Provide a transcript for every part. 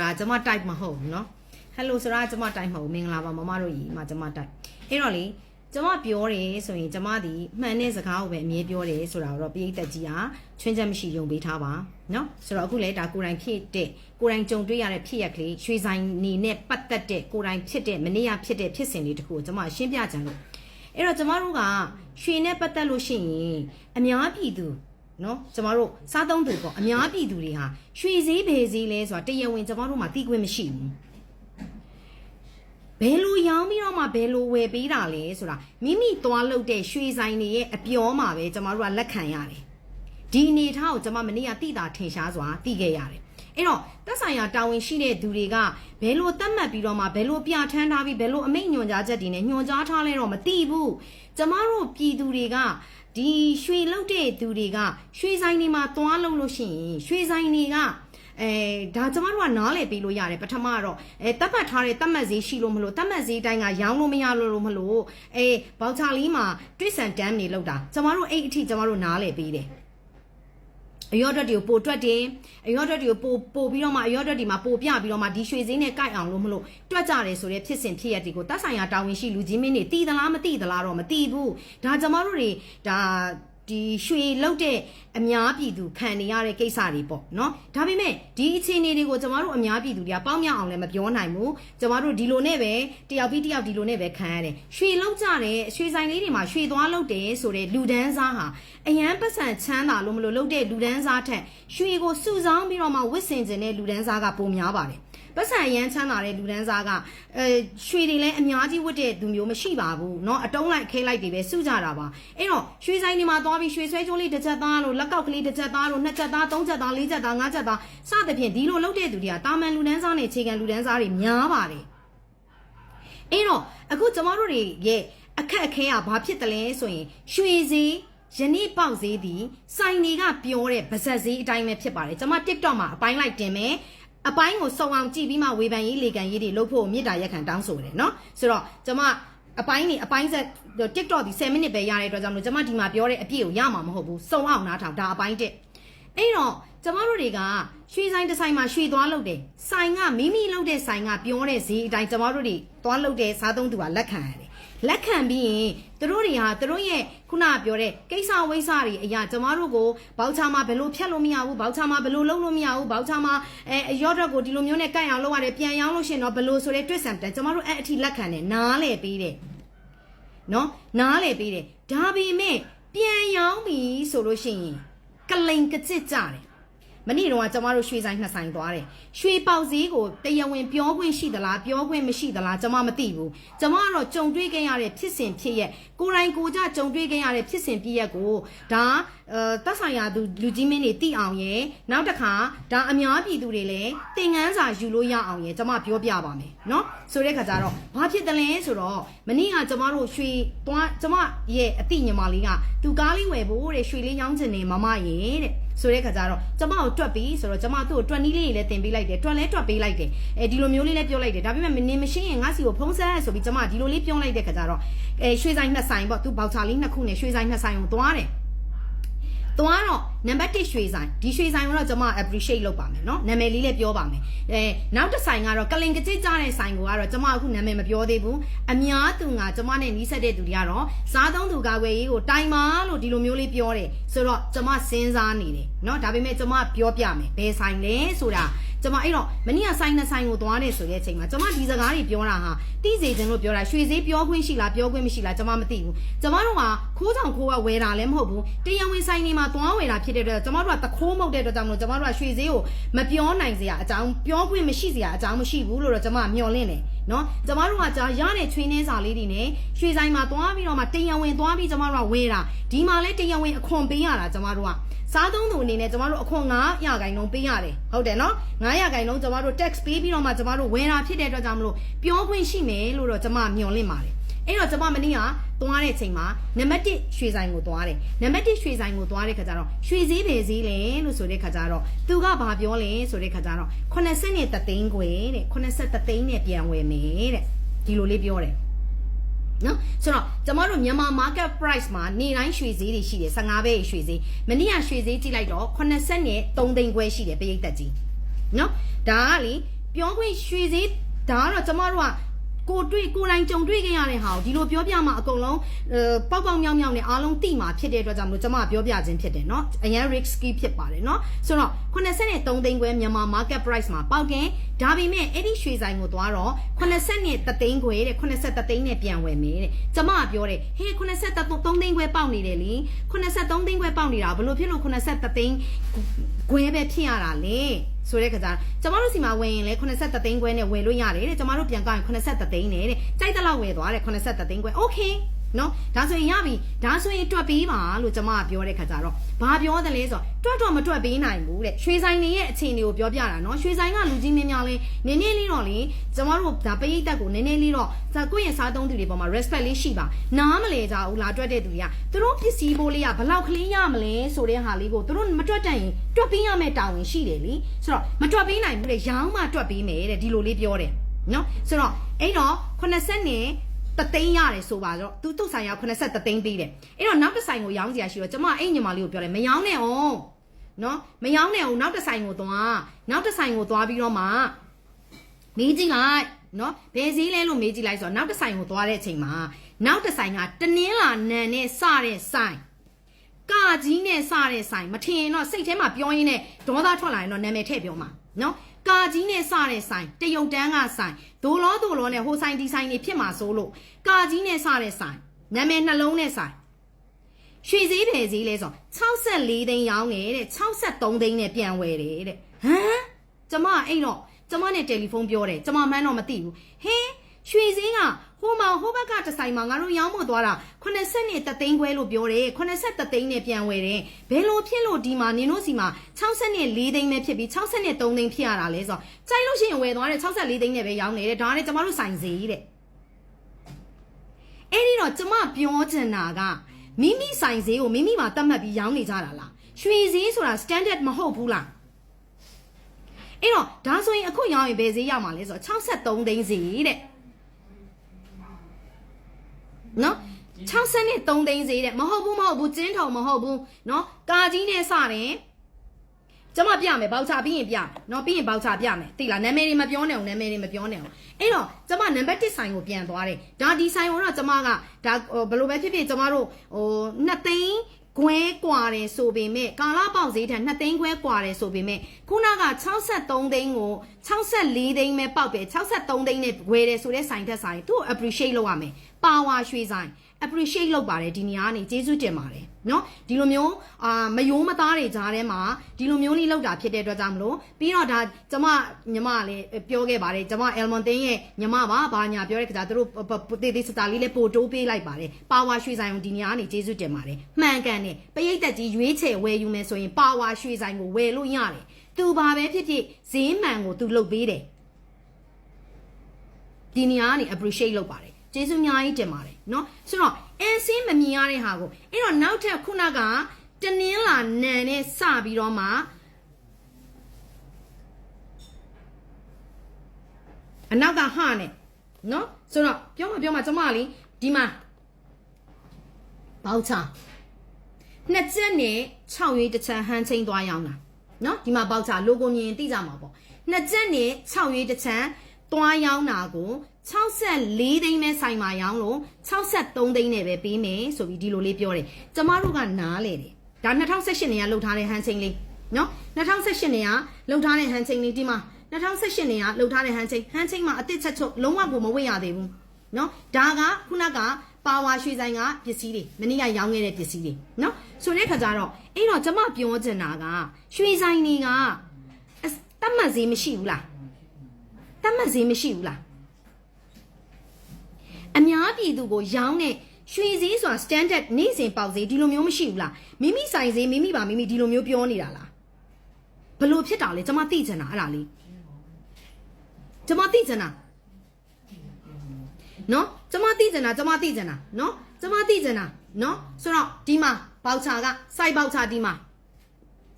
ဒါကျမ type မဟုတ်ဘူးเนาะ hello ဆိုတာကျမ type မဟုတ်ဘူးမင်္ဂလာပါမမတို့ကြီးမှာကျမ type အဲ့တော့လေကျမပြောတယ်ဆိုရင်ကျမဒီမှန်တဲ့စကားကိုပဲအမြဲပြောတယ်ဆိုတာတော့ပိဋကတ်ကြီးဟာချွင်းချက်မရှိယုံပေးထားပါเนาะဆိုတော့အခုလေဒါကိုယ်တိုင်ဖြစ်တဲ့ကိုယ်တိုင်ကြုံတွေ့ရတဲ့ဖြစ်ရက်ကလေးရွှေဆိုင်နေနဲ့ပတ်သက်တဲ့ကိုယ်တိုင်ဖြစ်တဲ့မနေ့ကဖြစ်တဲ့ဖြစ်စဉ်လေးတခုကိုကျမရှင်းပြကြလို့အဲ့တော့ကျမတို့ကရွှေနဲ့ပတ်သက်လို့ရှိရင်အများပြည်သူ နော်ကျမတို့စားသုံးသူပေါ့အများပြည်သူတွေဟာရွှေစည်းဘယ်စည်းလဲဆိုတာတရားဝင်ကျမတို့မှသိခွင့်မရှိဘူးဘယ်လိုရောင်းပြီးတော့မှဘယ်လိုဝယ်ပေးတာလဲဆိုတာမိမိသွားလုပ်တဲ့ရွှေဆိုင်တွေရဲ့အပြောမှာပဲကျမတို့ကလက်ခံရတယ်ဒီအနေအထားကိုကျမမနေ့ကတိတာထင်ရှားစွာသိခဲ့ရတယ်အဲ့တော့သက်ဆိုင်ရာတာဝန်ရှိတဲ့သူတွေကဘယ်လိုသတ်မှတ်ပြီးတော့မှဘယ်လိုပြဋ္ဌာန်းထားပြီးဘယ်လိုအမိန့်ညွှန်ကြားချက်တွေနဲ့ညွှန်ကြားထားလဲတော့မသိဘူးကျမတို့ပြည်သူတွေက ဒီရွှေလုတ်တဲ့သူတွေကရွှေဆိုင်တွေမှာသွားလို့လို့ရှိရင်ရွှေဆိုင်တွေကအဲဒါကျမတို့ကနားလည်ပေးလို့ရတယ်ပထမကတော့အဲတတ်မှတ်ထားတဲ့တတ်မှတ်ဈေးရှိလို့မလို့တတ်မှတ်ဈေးတိုင်းကရောင်းလို့မရလို့လို့မလို့အဲဘောက်ချာလေးမှာတွစ်ဆန်တန်းနေလောက်တာကျမတို့အဲ့အထိကျမတို့နားလည်ပေးတယ် အရော့တက်တွေကိုပိုတွက်တယ်အရော့တက်တွေကိုပိုပိုပြီးတော့မှအရော့တက်တွေမှာပိုပြပြီးတော့မှဒီရွှေစင်းနဲ့ကြိုက်အောင်လို့မလို့တွက်ကြတယ်ဆိုတဲ့ဖြစ်စဉ်ဖြစ်ရက်တွေကိုတတ်ဆိုင်ရာတာဝန်ရှိလူကြီးမင်းတွေတည်သလားမတည်သလားတော့မတည်ဘူးဒါကျမတို့တွေဒါ ဒီရွှေလောက်တဲ့အများပြည်သူခံနေရတဲ့ကိစ္စတွေပေါ့နော်ဒါပေမဲ့ဒီအခြေအနေတွေကိုကျမတို့အများပြည်သူတွေကပေါင်းမြောက်အောင်လည်းမပြောနိုင်ဘူးကျမတို့ဒီလိုနဲ့ပဲတယောက်ပြီးတယောက်ဒီလိုနဲ့ပဲခံရတယ်ရွှေလောက်ကြတဲ့ရွှေဆိုင်လေးတွေမှာရွှေသွားလောက်တယ်ဆိုတဲ့လူဒန်းစားဟာအရန်ပတ်စံချမ်းသာလို့မလို့လောက်တဲ့လူဒန်းစားထက်ရွှေကိုစုဆောင်းပြီးတော့မှဝစ်စင်ကျင်တဲ့လူဒန်းစားကပိုများပါတယ် ပတ်စံရမ်းချမ်းသာတဲ့လူဒန်းစားကအဲရွှေတွေလည်းအများကြီးဝတ်တဲ့သူမျိုးမရှိပါဘူးเนาะအတုံးလိုက်ခဲလိုက်တွေပဲစုကြတာပါအဲ့တော့ရွှေဆိုင်တွေမှာသွားပြီးရွှေဆွဲကျိုးလေးတစ်ချက်သားလို့လက်ကောက်ကလေးတစ်ချက်သားလို့နှစ်ချက်သားသုံးချက်သားလေးချက်သားငါးချက်သားစသဖြင့်ဒီလိုလုပ်တဲ့သူတွေကတာမန်လူဒန်းစားနဲ့ခြေခံလူဒန်းစားတွေများပါတယ်အဲ့တော့အခုကျမတို့တွေရဲ့အခက်အခဲကဘာဖြစ်တယ်လဲဆိုရင်ရွှေစည်းယနေ့ပေါက်ဈေးသည်စိုင်တွေကပြောတဲ့ဗဇက်ဈေးအတိုင်းပဲဖြစ်ပါတယ်ကျွန်မ TikTok မှာအပိုင်းလိုက်တင်မယ် အပိုင်းကိုစုံအောင်ကြည့်ပြီးမှဝေဖန်ရေးလေကန်ရေးတွေလုပ်ဖို့မြစ်တာရက်ခံတောင်းဆိုတယ်နော်ဆိုတော့ကျွန်မအပိုင်းနေအပိုင်းဆက် TikTok ဒီ10မိနစ်ပဲရတဲ့အတွက်ကြောင့်မလို့ကျွန်မဒီမှာပြောတဲ့အပြည့်ကိုရမှာမဟုတ်ဘူးစုံအောင်နားထောင်ဒါအပိုင်းတက်အဲ့တော့ကျမတို့တွေကရွှေဆိုင်တစ်ဆိုင်မှာရွှေသွားလုပ်တယ်ဆိုင်ကမိမိလုပ်တဲ့ဆိုင်ကပြောတဲ့ဈေးအတိုင်းကျမတို့တွေသွားလုပ်တဲ့စားသုံးသူကလက်ခံရတယ် လက်ခံပြီးရင်သူတို့တွေဟာသူတို့ရဲ့ခုနပြောတဲ့ကိစ္စဝိစ္စတွေအရာကျမတို့ကိုဘောက်ချာမှာဘယ်လိုဖြတ်လို့မရဘူးဘောက်ချာမှာဘယ်လိုလုပ်လို့မရဘူးဘောက်ချာမှာအဲအရော့တော့ကိုဒီလိုမျိုးနဲ့ကိုက်အောင်လုပ်ရတယ်ပြန်ရောင်းလို့ရှရင်တော့ဘယ်လိုဆိုတဲ့တွစ်ဆန်တန်ကျမတို့အဲ့အထိလက်ခံတယ်နားလေပေးတယ်နော်နားလေပေးတယ်ဒါပေမဲ့ပြန်ရောင်းပြီဆိုလို့ရှိရင်ကလိန်ကကြစ်ကြတယ် မနေ့တော့ကျမတို့ရွှေဆိုင်နှစ်ဆိုင်သွားတယ်ရွှေပေါက်စည်းကိုတရားဝင်ပြောခွင့်ရှိသလားပြောခွင့်မရှိသလားကျမမသိဘူးကျမကတော့ကြုံတွေ့ခဲ့ရတဲ့ဖြစ်စဉ်ဖြစ်ရက်ကိုယ်တိုင်ကိုကြကြုံတွေ့ခဲ့ရတဲ့ဖြစ်စဉ်ဖြစ်ရက်ကိုဒါအဲတက်ဆိုင်ရာသူလူကြီးမင်းတွေတိအောင်ရယ်နောက်တစ်ခါဒါအများပြည်သူတွေလည်းသင်ငန်းစာယူလို့ရအောင်ရယ်ကျမပြောပြပါမယ်เนาะဆိုတဲ့ခါကျတော့ဘာဖြစ်တယ်လဲဆိုတော့မနေ့ကကျမတို့ရွှေသွားကျမရဲ့အတိညီမလေးကသူကားလေးဝယ်ဖို့တဲ့ရွှေလေးရောင်းချင်နေမမရဲ့တဲ့ ဆိုတဲ့ခါကျတော့ကျမကိုတွက်ပြီးဆိုတော့ကျမသူ့ကိုတွက်နီးလေးတွေလည်းတင်ပေးလိုက်တယ်တွက်လဲတွက်ပေးလိုက်တယ်အဲဒီလိုမျိုးလေးလည်းပြောလိုက်တယ်ဒါပေမဲ့နင်မရှင်းရင်ငါစီကိုဖုံးဆက်ဆိုပြီးကျမဒီလိုလေးပြောလိုက်တဲ့ခါကျတော့အဲရွှေဆိုင်နှစ်ဆိုင်ပေါ့သူဘောက်ချာလေးနှစ်ခုနဲ့ရွှေဆိုင်နှစ်ဆိုင်ကိုသွားတယ်သွားတော့ နံပါတ်1ရွှေဆိုင်ဒီရွှေဆိုင်ကိုတော့ကျွန်မ appreciate လုပ်ပါမယ်เนาะနာမည်လေးလည်းပြောပါမယ်အဲနောက်တစ်ဆိုင်ကတော့ကလင်ကကြစ်ကြတဲ့ဆိုင်ကိုကတော့ကျွန်မအခုနာမည်မပြောသေးဘူးအများသူကကျွန်မနဲ့နီးစပ်တဲ့သူတွေကတော့စားသုံးသူကာကွယ်ရေးကိုတိုင်မာလို့ဒီလိုမျိုးလေးပြောတယ်ဆိုတော့ကျွန်မစဉ်းစားနေတယ်เนาะဒါပေမဲ့ကျွန်မပြောပြမယ်ဘယ်ဆိုင်လဲဆိုတာကျွန်မအဲ့တော့မနေ့ကဆိုင်နှစ်ဆိုင်ကိုသွားနေဆိုတဲ့အချိန်မှာကျွန်မဒီစကားတွေပြောတာဟာတိစေခြင်းလို့ပြောတာရွှေစည်းပြောခွင့်ရှိလားပြောခွင့်မရှိလားကျွန်မမသိဘူးကျွန်မတို့ကခိုးဆောင်ခိုးကဝယ်တာလည်းမဟုတ်ဘူးတရားဝင်ဆိုင်တွေမှာသွားဝယ်တာဖြစ် ်တဲ့အတွက်ကျွန်မတို့ကတခိုးမဟုတ်တဲ့အတွက်ကြောင့်မလို့ကျွန်မတို့ကရွှေစည်းကိုမပြောနိုင်စရာအကြောင်းပြောခွင့်မရှိစရာအကြောင်းမရှိဘူးလို့တော့ကျွန်မမျှော်လင့်တယ်နော်ကျွန်မတို့ကကြာရတဲ့ချွေးနှင်းစာလေးတွေနဲ့ရွှေဆိုင်မှာသွားပြီးတော့မှတရားဝင်သွားပြီးကျွန်မတို့ကဝယ်တာဒီမှာလဲတရားဝင်အခွန်ပေးရတာကျွန်မတို့ကစားသုံးသူအနေနဲ့ကျမတို့အခွန်9ရာခိုင်နှုန်းပေးရတယ်ဟုတ်တယ်နော်9ရာခိုင်နှုန်းကျမတို့ tax ပေးပြီးတော့မှကျမတို့ဝယ်တာဖြစ်တဲ့အတွက်ကြောင့်မလို့ပြောခွင့်ရှိမယ်လို့တော့ကျမမျှော်လင့်ပါတယ် အဲ့တော့ကျမမနေ့ကသွားတဲ့အချိန်မှာနံပါတ်1ရွှေဆိုင်ကိုသွားတယ်နံပါတ်1ရွှေဆိုင်ကိုသွားတဲ့ခါကျတော့ရွှေစည်းပဲစည်းလေလို့ဆိုတဲ့ခါကျတော့သူကဘာပြောလဲဆိုတဲ့ခါကျတော့80နဲ့တသိန်းခွဲတဲ့80သိန်းနဲ့ပြန်ဝယ်မယ်တဲ့ဒီလိုလေးပြောတယ်နော်ဆိုတော့ကျမတို့မြန်မာ market price မှာနေတိုင်းရွှေဈေးတွေရှိတယ်15ပဲရွှေဈေးမနေ့ကရွှေဈေးကြည့်လိုက်တော့80နဲ့3သိန်းခွဲရှိတယ်ပရိသတ်ကြီးနော်ဒါကလေပြောခွင့်ရွှေစည်းဒါကတော့ကျမတို့က ကိုတွေ့ကိုယ်တိုင်ကြုံတွေ့ခဲ့ရတဲ့ဟာကိုဒီလိုပြောပြမှာအကုန်လုံးအဲပေါက်ပေါက်မြောက်မြောက်နဲ့အားလုံးသိမှာဖြစ်တဲ့အတွက်ကြောင့်မလို့ကျမကပြောပြခြင်းဖြစ်တယ်เนาะအရင် risky ဖြစ်ပါတယ်เนาะဆိုတော့83သိန်းခွဲမြန်မာ market price မှာပေါက်တယ်ဒါပေမဲ့အဲ့ဒီရွှေဆိုင်ကိုသွားတော့83သိန်းခွဲတဲ့83သိန်းနဲ့ပြန်ဝယ်မယ်တဲ့ကျမကပြောတယ်ဟေး83သိန်းခွဲပေါက်နေတယ်လी83သိန်းခွဲပေါက်နေတာဘယ်လိုဖြစ်လို့83သိန်းခွဲပဲဖြစ်ရတာလဲ ဆိုတဲ့ခါကျကျမတို့စီမှာဝယ်ရင်လဲ83သိန်းခွဲနဲ့ဝယ်လို့ရတယ်တဲ့ကျမတို့ပြန်ကောက်ရင်83သိန်းနဲ့တဲ့ကြိုက်တဲ့လောက်ဝယ်သွားတယ်83သိန်းခွဲโอเค နော်ဒါဆိုရင်ရပြီဒါဆိုရင်တွက်ပေးပါလို့ကျမကပြောတဲ့ခါကျတော့ဘာပြောသလဲဆိုတော့တွက်တော့မတွက်ပေးနိုင်ဘူးတဲ့ရွှေဆိုင်တွေရဲ့အခြေအနေကိုပြောပြတာနော်ရွှေဆိုင်ကလူကြီးမင်းများလေးနည်းနည်းလေးတော့လေကျမတို့ဒါပရိသတ်ကိုနည်းနည်းလေးတော့ဇာကိုယ့်ရဲ့စားသုံးသူတွေပေါ်မှာ respect လေးရှိပါနားမလဲကြဘူးလားတွက်တဲ့သူတွေကသူတို့ပစ္စည်းပိုးလေးကဘယ်လောက်ကလေးရမလဲဆိုတဲ့ဟာလေးကိုသူတို့မတွက်တတ်ရင်တွက်ပေးရမယ့်တာဝန်ရှိတယ်လीဆိုတော့မတွက်ပေးနိုင်ဘူးလေရောင်းမှတွက်ပေးမယ်တဲ့ဒီလိုလေးပြောတယ်နော်ဆိုတော့အဲ့တော့80နဲ့ တသိန်းရတယ်ဆိုပါတော့သူသူ့ဆိုင်က83သိန်းပေးတယ်အဲ့တော့နောက်တစ်ဆိုင်ကိုရောင်းစရာရှိတော့ကျမအဲ့ညီမလေးကိုပြောတယ်မရောင်းနဲ့အောင်နော်မရောင်းနဲ့အောင်နောက်တစ်ဆိုင်ကိုသွားနောက်တစ်ဆိုင်ကိုသွားပြီးတော့မှမေးကြည့်လိုက်နော်ဘယ်စည်းလဲလို့မေးကြည့်လိုက်ဆိုတော့နောက်တစ်ဆိုင်ကိုသွားတဲ့အချိန်မှာနောက်တစ်ဆိုင်ကတနင်းလာနန်နဲ့စတဲ့ဆိုင်ကာကြီးနဲ့စတဲ့ဆိုင်မထင်ရင်တော့စိတ်ထဲမှာပြောရင်းနဲ့ဒေါသထွက်လာရင်တော့နာမည်ထည့်ပြောမှာနော် ကာကြီးနဲ့စတဲ့ဆိုင်တရုတ်တန်းကဆိုင်ဒိုလောဒိုလောနဲ့ဟိုဆိုင်ဒီဆိုင်တွေဖြစ်မှာစိုးလို့ကာကြီးနဲ့စတဲ့ဆိုင်နာမည်နှလုံးနဲ့ဆိုင်ရွှေစည်းဖယ်စည်းလဲဆို64သိန်းရောင်းတယ်တဲ့63သိန်းနဲ့ပြန်ဝယ်တယ်တဲ့ဟမ်ကျမအဲ့တော့ကျမနဲ့တယ်လီဖုန်းပြောတယ်ကျမမှန်းတော့မသိဘူးဟင်းရွှေစည်းက ဟိုမှာဟိုဘက်ကတစ်ဆိုင်မှာငါတို့ရောင်းမသွားတာ80နဲ့တသိန်းခွဲလို့ပြောတယ်80သိန်းနဲ့ပြန်ဝယ်တယ်ဘယ်လိုဖြစ်လို့ဒီမှာနင်တို့စီမှာ64သိန်းပဲဖြစ်ပြီး63သိန်းဖြစ်ရတာလဲဆိုတော့ကြိုက်လို့ရှိရင်ဝယ်သွားတယ်64သိန်းနဲ့ပဲရောင်းနေတဲ့ဒါနဲ့ကျမတို့ဆိုင်စီတဲ့အဲ့ဒီတော့ကျမပြောချင်တာကမိမိဆိုင်ဈေးကိုမိမိမှာတတ်မှတ်ပြီးရောင်းနေကြတာလားရွှေဈေးဆိုတာ standard မဟုတ်ဘူးလားအဲ့တော့ဒါဆိုရင်အခုရောင်းရင်ဘယ်ဈေးရမှာလဲဆိုတော့63သိန်းဈေးတဲ့ နော်60နဲ့3သိန်းဈေးတဲ့မဟုတ်ဘူးမဟုတ်ဘူးကျင်းထုံမဟုတ်ဘူးနော်ကာကြီးနဲ့စတယ်ကျွန်မပြမယ်ဘောက်ချပြီးရင်ပြမယ်နော်ပြီးရင်ဘောက်ချပြမယ်သိလားနာမည်တွေမပြောနဲ့အောင်နာမည်တွေမပြောနဲ့အောင်အဲ့တော့ကျွန်မနံပါတ်1ဆိုင်ကိုပြန်သွားတယ်ဒါဒီဆိုင်ကိုတော့ကျွန်မကဒါဘယ်လိုပဲဖြစ်ဖြစ်ကျွန်မတို့ဟို2သိန်းခွဲကွာတယ်ဆိုပေမဲ့ကာလာပေါက်ဈေးထက်2သိန်းခွဲကွာတယ်ဆိုပေမဲ့ခုနက63သိန်းကို64သိန်းပဲပေါက်တယ်63သိန်းနဲ့ဝယ်တယ်ဆိုတဲ့ဆိုင်သက်ဆိုင်သူ့ appreciate လုပ်ရမယ်ပါဝါရွှေဆိုင် appreciate လုပ်ပါတယ်ဒီနေရာကနေကျေးဇူးတင်ပါတယ်နော်ဒီလိုမျိုးအာမယိုးမသားတွေကြားထဲမှာဒီလိုမျိုးလေးလောက်တာဖြစ်တဲ့အတွက်ကြောင့်မလို့ပြီးတော့ဒါကျမညီမလည်းပြောခဲ့ပါတယ်ကျမ Elmon တင်းရဲ့ညီမပါဘာညာပြောတဲ့ခါကျသူတို့တေးသေးစတာလေးလည်းပို့တိုးပေးလိုက်ပါတယ်ပါဝါရွှေဆိုင်ကိုဒီနေရာကနေကျေးဇူးတင်ပါတယ်မှန်ကန်တယ်ပရိတ်သက်ကြီးရွေးချယ်ဝယ်ယူမယ်ဆိုရင်ပါဝါရွှေဆိုင်ကိုဝယ်လို့ရတယ်သူဘာပဲဖြစ်ဖြစ်ဈေးမှန်ကိုသူလုပ်ပေးတယ်ဒီနေရာကနေ appreciate လုပ်ပါတယ်ကျေးဇူးအများကြီးတင်ပါတယ်เนาะဆိုတော့အင်းစင်းမမြင်ရတဲ့ဟာကိုအဲ့တော့နောက်ထပ်ခုနကတနင်းလာနန်နဲ့စပြီးတော့မှအနောက်ကဟနဲ့เนาะဆိုတော့ပြောမှပြောမှကျမလေးဒီမှာဘောက်ချနှစ်ချက်နဲ့6ရွေးတစ်ချမ်းဟန်းချင်းသွားရောက်တာ နော်ဒီမှာပေါက်ချလိုကိုမြင်သိကြမှာပေါ့နှစ်ချက်နဲ့6ရွေးတစ်ချမ်းသွားရောင်းတာကို64သိန်းနဲ့ဆိုင်မှာရောင်းလို့63သိန်းနဲ့ပဲပေးမယ်ဆိုပြီးဒီလိုလေးပြောတယ်ကျမတို့ကနားလေတယ်ဒါ2018နဲ့ကလှုပ်ထားတဲ့ဟန်ချင်းလေးနော်2018နဲ့ကလှုပ်ထားတဲ့ဟန်ချင်းလေးဒီမှာ2018နဲ့ကလှုပ်ထားတဲ့ဟန်ချင်းဟန်ချင်းမှာအတစ်ချက်ချုပ်လုံးဝကိုမဝိတ်ရသေးဘူးနော်ဒါကခုနကပါဝါရွှေဆိုင်ကပစ္စည်းတွေမနေ့ကရောင်းခဲ့တဲ့ပစ္စည်းတွေနော် ဆိုတဲ့ခါကျတော့အဲ့တော့ကျမပြောချင်တာကရွှေဆိုင်တွေကတတ်မှတ်ဈေးမရှိဘူးလားတတ်မှတ်ဈေးမရှိဘူးလားအများပြည်သူကိုရောင်းတဲ့ရွှေဈေးဆိုတာ standard နေ့စဉ်ပေါက်ဈေးဒီလိုမျိုးမရှိဘူးလားမိမိဆိုင်ဈေးမိမိပါမိမိဒီလိုမျိုးပြောနေတာလားဘလို့ဖြစ်တာလဲကျွန်မသိချင်တာအဲ့ဒါလေးကျွန်မသိချင်တာနော်ကျွန်မသိချင်တာကျွန်မသိချင်တာနော်ကျွန်မသိချင်တာနော်ဆိုတော့ဒီမှာ ပေါချာကစိုက်ပေါချာဒီမှာ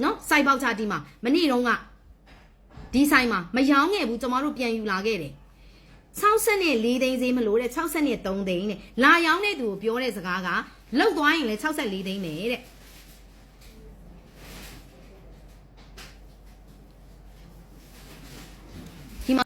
နော်စိုက်ပေါချာဒီမှာမနေ့တုန်းကဒီဆိုင်မှာမယောင်းခဲ့ဘူးကျွန်မတို့ပြန်ယူလာခဲ့တယ်64သိန်းဈေးမလို့တဲ့63သိန်းနဲ့လာရောင်းတဲ့သူကိုပြောတဲ့စကားကလောက်သွားရင်လည်း64သိန်းနဲ့တဲ့